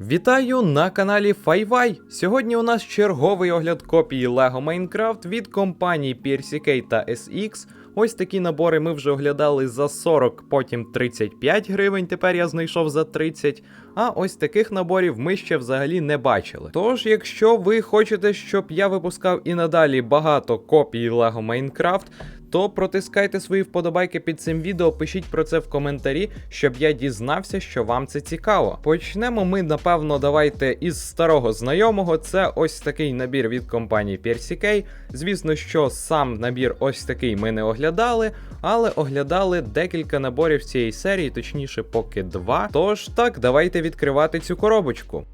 Вітаю на каналі FiVi. Сьогодні у нас черговий огляд копії LEGO Minecraft від компаній PRCK та SX. Ось такі набори ми вже оглядали за 40, потім 35 гривень. Тепер я знайшов за 30. А ось таких наборів ми ще взагалі не бачили. Тож, якщо ви хочете, щоб я випускав і надалі багато копій LEGO Minecraft, то протискайте свої вподобайки під цим відео, пишіть про це в коментарі, щоб я дізнався, що вам це цікаво. Почнемо ми, напевно, давайте із старого знайомого. Це ось такий набір від компанії PRCK. Звісно, що сам набір ось такий ми не оглядали, але оглядали декілька наборів цієї серії, точніше, поки два. Тож так, давайте відкривати цю коробочку.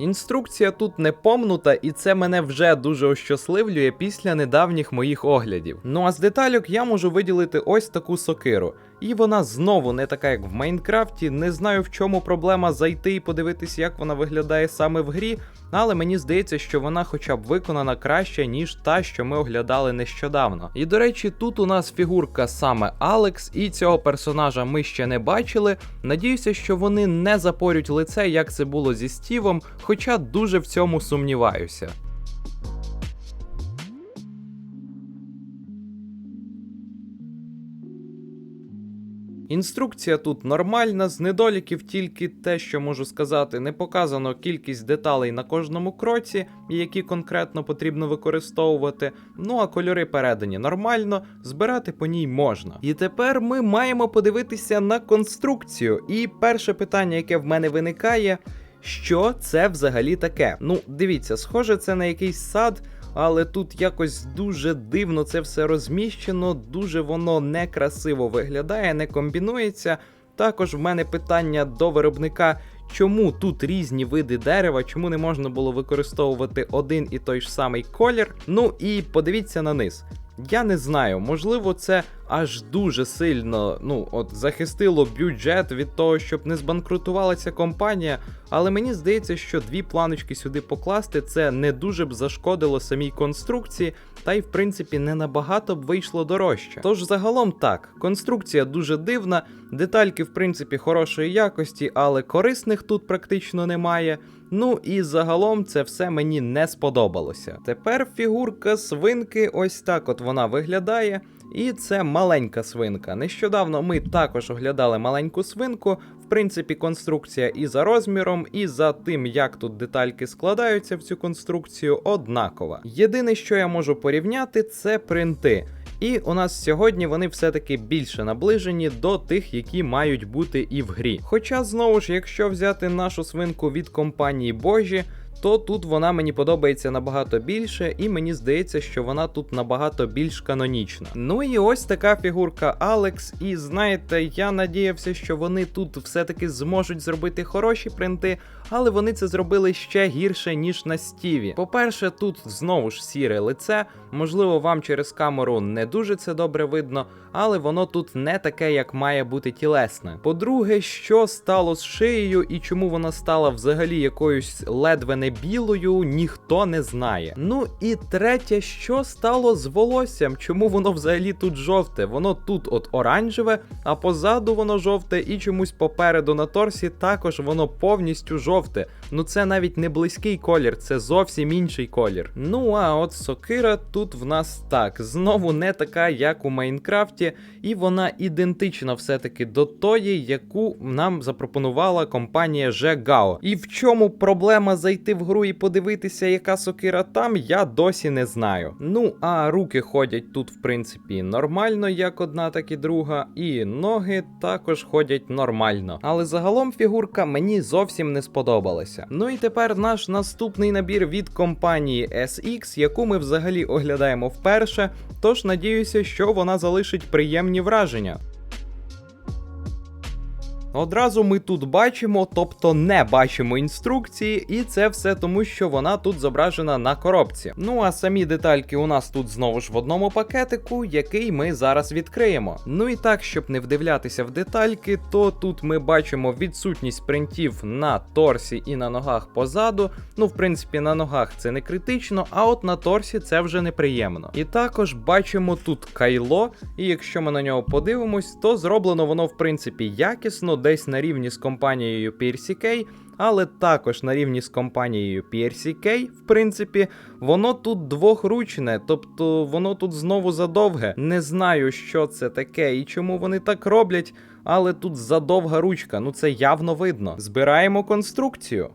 Інструкція тут не помнута, і це мене вже дуже ощасливлює після недавніх моїх оглядів. Ну а з деталюк я можу виділити ось таку сокиру. І вона знову не така, як в Майнкрафті. Не знаю в чому проблема зайти і подивитися, як вона виглядає саме в грі, але мені здається, що вона хоча б виконана краще, ніж та, що ми оглядали нещодавно. І до речі, тут у нас фігурка саме Алекс, і цього персонажа ми ще не бачили. Надіюся, що вони не запорють лице, як це було зі Стівом, хоча дуже в цьому сумніваюся. Інструкція тут нормальна, з недоліків тільки те, що можу сказати, не показано кількість деталей на кожному кроці, які конкретно потрібно використовувати. Ну а кольори передані нормально, збирати по ній можна. І тепер ми маємо подивитися на конструкцію. І перше питання, яке в мене виникає. Що це взагалі таке? Ну, дивіться, схоже, це на якийсь сад, але тут якось дуже дивно це все розміщено, дуже воно некрасиво виглядає, не комбінується. Також в мене питання до виробника, чому тут різні види дерева, чому не можна було використовувати один і той ж самий колір. Ну і подивіться на низ. Я не знаю, можливо, це аж дуже сильно ну, от, захистило бюджет від того, щоб не збанкрутувала ця компанія. Але мені здається, що дві планочки сюди покласти це не дуже б зашкодило самій конструкції, та й в принципі не набагато б вийшло дорожче. Тож загалом так, конструкція дуже дивна, детальки в принципі хорошої якості, але корисних тут практично немає. Ну і загалом це все мені не сподобалося. Тепер фігурка свинки, ось так от вона виглядає. І це маленька свинка. Нещодавно ми також оглядали маленьку свинку. В принципі, конструкція і за розміром, і за тим, як тут детальки складаються в цю конструкцію, однакова. Єдине, що я можу порівняти, це принти. І у нас сьогодні вони все-таки більше наближені до тих, які мають бути і в грі. Хоча, знову ж, якщо взяти нашу свинку від компанії Божі, то тут вона мені подобається набагато більше, і мені здається, що вона тут набагато більш канонічна. Ну і ось така фігурка Алекс. І знаєте, я надіявся, що вони тут все-таки зможуть зробити хороші принти, але вони це зробили ще гірше, ніж на Стіві. По-перше, тут знову ж сіре лице. Можливо, вам через камеру не дуже це добре видно, але воно тут не таке, як має бути тілесне. По-друге, що стало з шиєю і чому вона стала взагалі якоюсь ледве не білою, ніхто не знає. Ну і третє, що стало з волоссям, чому воно взагалі тут жовте? Воно тут от оранжеве, а позаду воно жовте, і чомусь попереду на торсі також воно повністю жовте. Ну це навіть не близький колір, це зовсім інший колір. Ну а от сокира тут в нас так, знову не така, як у Майнкрафті, і вона ідентична все-таки до тої, яку нам запропонувала компанія GGAO. І в чому проблема зайти в гру і подивитися, яка сокира там, я досі не знаю. Ну а руки ходять тут, в принципі, нормально, як одна, так і друга, і ноги також ходять нормально. Але загалом фігурка мені зовсім не сподобалася. Ну і тепер наш наступний набір від компанії SX, яку ми взагалі оглядаємо вперше. Тож надіюся, що вона залишить приємні враження. Одразу ми тут бачимо, тобто не бачимо інструкції, і це все тому, що вона тут зображена на коробці. Ну а самі детальки у нас тут знову ж в одному пакетику, який ми зараз відкриємо. Ну і так, щоб не вдивлятися в детальки, то тут ми бачимо відсутність принтів на торсі і на ногах позаду. Ну, в принципі, на ногах це не критично, а от на торсі це вже неприємно. І також бачимо тут кайло, і якщо ми на нього подивимось, то зроблено воно в принципі якісно, десь на рівні з компанією PRCK, але також на рівні з компанією PRCK, в принципі, воно тут двохручне, тобто воно тут знову задовге. Не знаю, що це таке і чому вони так роблять, але тут задовга ручка, ну це явно видно. Збираємо конструкцію.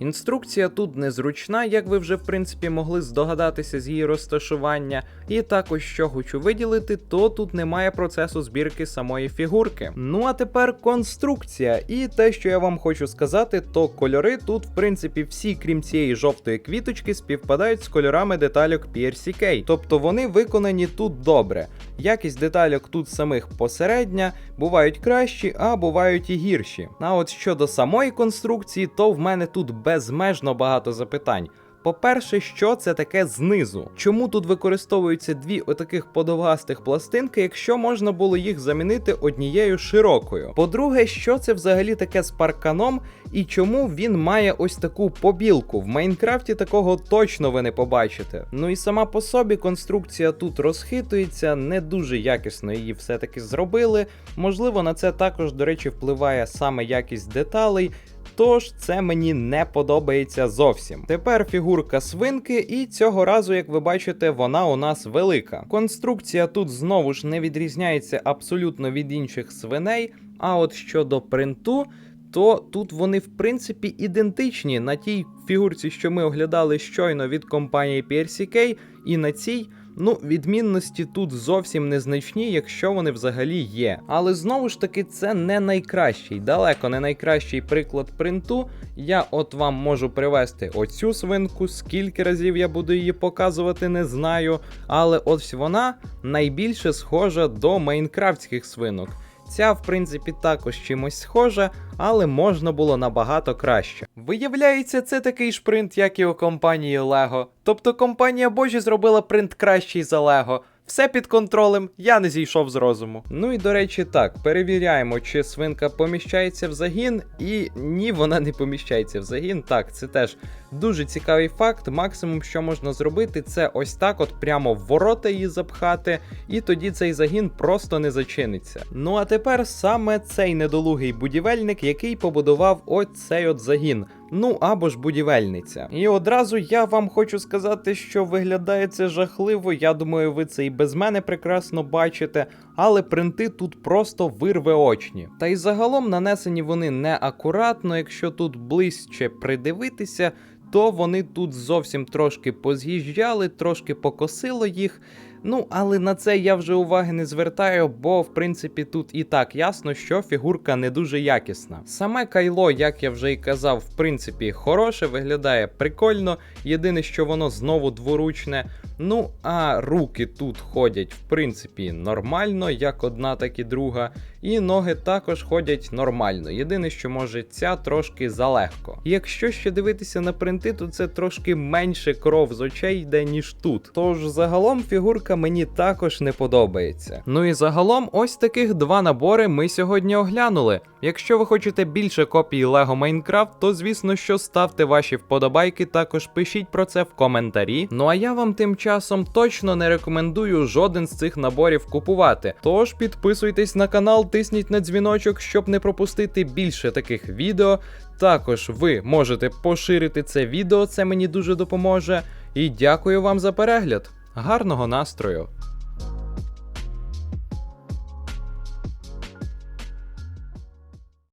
Інструкція тут незручна, як ви вже в принципі могли здогадатися з її розташування. І також, що хочу виділити, то тут немає процесу збірки самої фігурки. Ну а тепер конструкція. І те, що я вам хочу сказати, то кольори тут, в принципі, всі, крім цієї жовтої квіточки, співпадають з кольорами детальок PRCK. Тобто вони виконані тут добре. Якість детальок тут самих посередня, бувають кращі, а бувають і гірші. А от щодо самої конструкції, то в мене тут безмежно багато запитань. По-перше, що це таке знизу? Чому тут використовуються дві отаких подовгастих пластинки, якщо можна було їх замінити однією широкою? По-друге, що це взагалі таке з парканом і чому він має ось таку побілку? В Майнкрафті такого точно ви не побачите. Ну і сама по собі конструкція тут розхитується, не дуже якісно її все-таки зробили. Можливо, на це також, до речі, впливає саме якість деталей. Тож це мені не подобається зовсім. Тепер фігурка свинки, і цього разу, як ви бачите, вона у нас велика. Конструкція тут знову ж не відрізняється абсолютно від інших свиней. А от щодо принту, то тут вони в принципі ідентичні на тій фігурці, що ми оглядали щойно від компанії PRCK, і на цій. Ну, відмінності тут зовсім незначні, якщо вони взагалі є. Але знову ж таки, це не найкращий, далеко не найкращий приклад принту. Я от вам можу привести оцю свинку, скільки разів я буду її показувати, не знаю. Але ось вона найбільше схожа до майнкрафтських свинок. Ця, в принципі, також чимось схожа, але можна було набагато краще. Виявляється, це такий ж принт, як і у компанії Lego. Тобто компанія Божі зробила принт кращий за Lego. Все під контролем, я не зійшов з розуму. Ну і до речі, так, перевіряємо, чи свинка поміщається в загін, і ні, вона не поміщається в загін. Так, це теж дуже цікавий факт. Максимум, що можна зробити, це ось так, от прямо в ворота її запхати, і тоді цей загін просто не зачиниться. Ну а тепер саме цей недолугий будівельник, який побудував оцей от загін. Ну або ж будівельниця. І одразу я вам хочу сказати, що виглядає це жахливо. Я думаю, ви це і без мене прекрасно бачите, але принти тут просто вирве очні. Та й загалом нанесені вони неакуратно, якщо тут ближче придивитися. То вони тут зовсім трошки поз'їжджали, трошки покосило їх. Ну, але на це я вже уваги не звертаю, бо в принципі тут і так ясно, що фігурка не дуже якісна. Саме кайло, як я вже і казав, в принципі, хороше, виглядає прикольно. Єдине, що воно знову дворучне. Ну, а руки тут ходять, в принципі, нормально, як одна, так і друга. І ноги також ходять нормально. Єдине, що може ця трошки залегко. Якщо ще дивитися на принти, то це трошки менше кров з очей йде, ніж тут. Тож загалом фігурка мені також не подобається. Ну і загалом, ось таких два набори ми сьогодні оглянули. Якщо ви хочете більше копій Lego Minecraft, то звісно, що ставте ваші вподобайки, також пишіть про це в коментарі. Ну а я вам тим часом точно не рекомендую жоден з цих наборів купувати. Тож підписуйтесь на канал, тисніть на дзвіночок, щоб не пропустити більше таких відео. Також ви можете поширити це відео, це мені дуже допоможе. І дякую вам за перегляд. Гарного настрою!